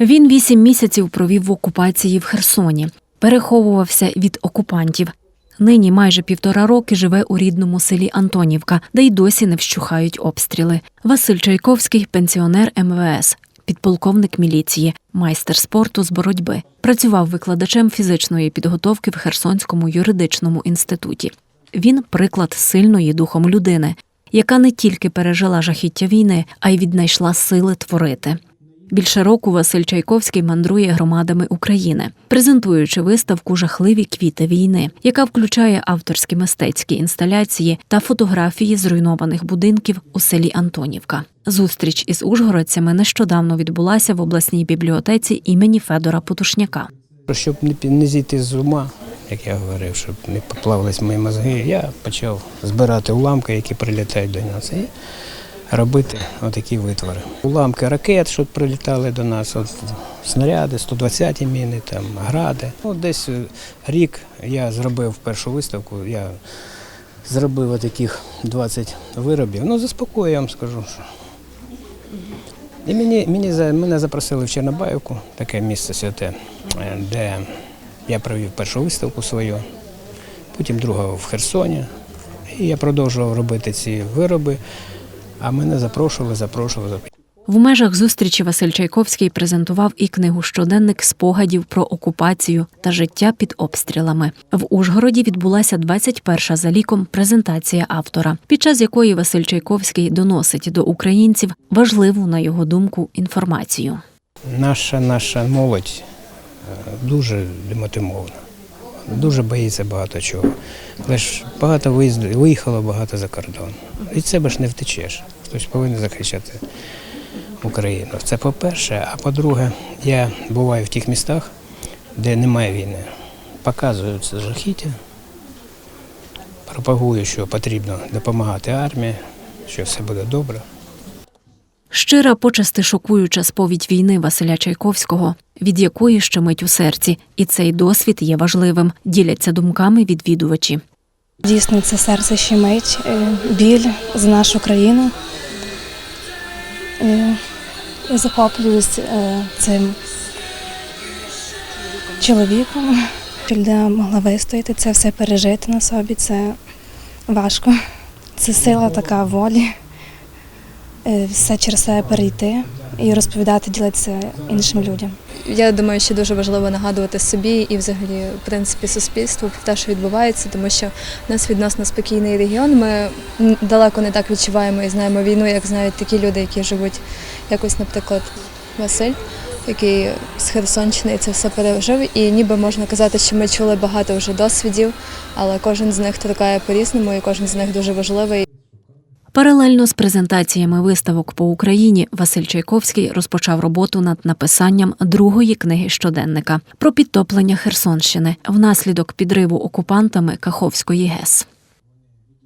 Він вісім місяців провів в окупації в Херсоні, переховувався від окупантів. Нині майже півтора роки живе у рідному селі Антонівка, де й досі не вщухають обстріли. Василь Чайковський пенсіонер МВС, підполковник міліції, майстер спорту з боротьби. Працював викладачем фізичної підготовки в Херсонському юридичному інституті. Він приклад сильної духом людини, яка не тільки пережила жахіття війни, а й віднайшла сили творити. Більше року Василь Чайковський мандрує громадами України, презентуючи виставку Жахливі квіти війни, яка включає авторські мистецькі інсталяції та фотографії зруйнованих будинків у селі Антонівка. Зустріч із ужгородцями нещодавно відбулася в обласній бібліотеці імені Федора Потушняка. Щоб не, зійти з ума, як я говорив, щоб не поплавились мої мозги, я почав збирати уламки, які прилітають до нас, робити отакі витвори. Уламки ракет, що прилітали до нас, от, снаряди, 120-ті міни, там, гради. Ну, десь е, рік я зробив першу виставку, я зробив таких 20 виробів. Ну, заспокою, я вам скажу. Що. І мені, мені мене запросили в Чорнобаївку, таке місце святе, е, де я провів першу виставку свою, потім другу в Херсоні. І я продовжував робити ці вироби, а мене запрошували, запрошували. В межах зустрічі Василь Чайковський презентував і книгу щоденник спогадів про окупацію та життя під обстрілами. В Ужгороді відбулася 21-ша за ліком презентація автора, під час якої Василь Чайковський доносить до українців важливу, на його думку, інформацію. Наша наша молодь е, дуже демотивована, дуже боїться багато чого. Але ж багато виїхало, багато за кордон. Від себе ж не втечеш. Хтось повинен захищати Україну. Це по-перше. А по-друге, я буваю в тих містах, де немає війни. Показую це жахіття, пропагую, що потрібно допомагати армії, що все буде добре. Щира, почасти шокуюча сповідь війни Василя Чайковського, від якої щемить у серці, і цей досвід є важливим. Діляться думками відвідувачі. Дійсно, це серце щемить, е, біль за нашу країну. Е, Я захоплююсь е, цим чоловіком. Людина могла вистояти, це все пережити на собі, це важко. Це сила така волі. Е, Все через себе перейти і розповідати, ділитися іншим людям. Я думаю, що дуже важливо нагадувати собі і, взагалі, в принципі, суспільству про те, що відбувається, тому що в нас відносно спокійний регіон. Ми далеко не так відчуваємо і знаємо війну, як знають такі люди, які живуть якось, наприклад, Василь, який з Херсонщини і це все пережив. І ніби можна казати, що ми чули багато вже досвідів, але кожен з них торкає по-різному, і кожен з них дуже важливий. Паралельно з презентаціями виставок по Україні Василь Чайковський розпочав роботу над написанням другої книги щоденника про підтоплення Херсонщини внаслідок підриву окупантами Каховської ГЕС.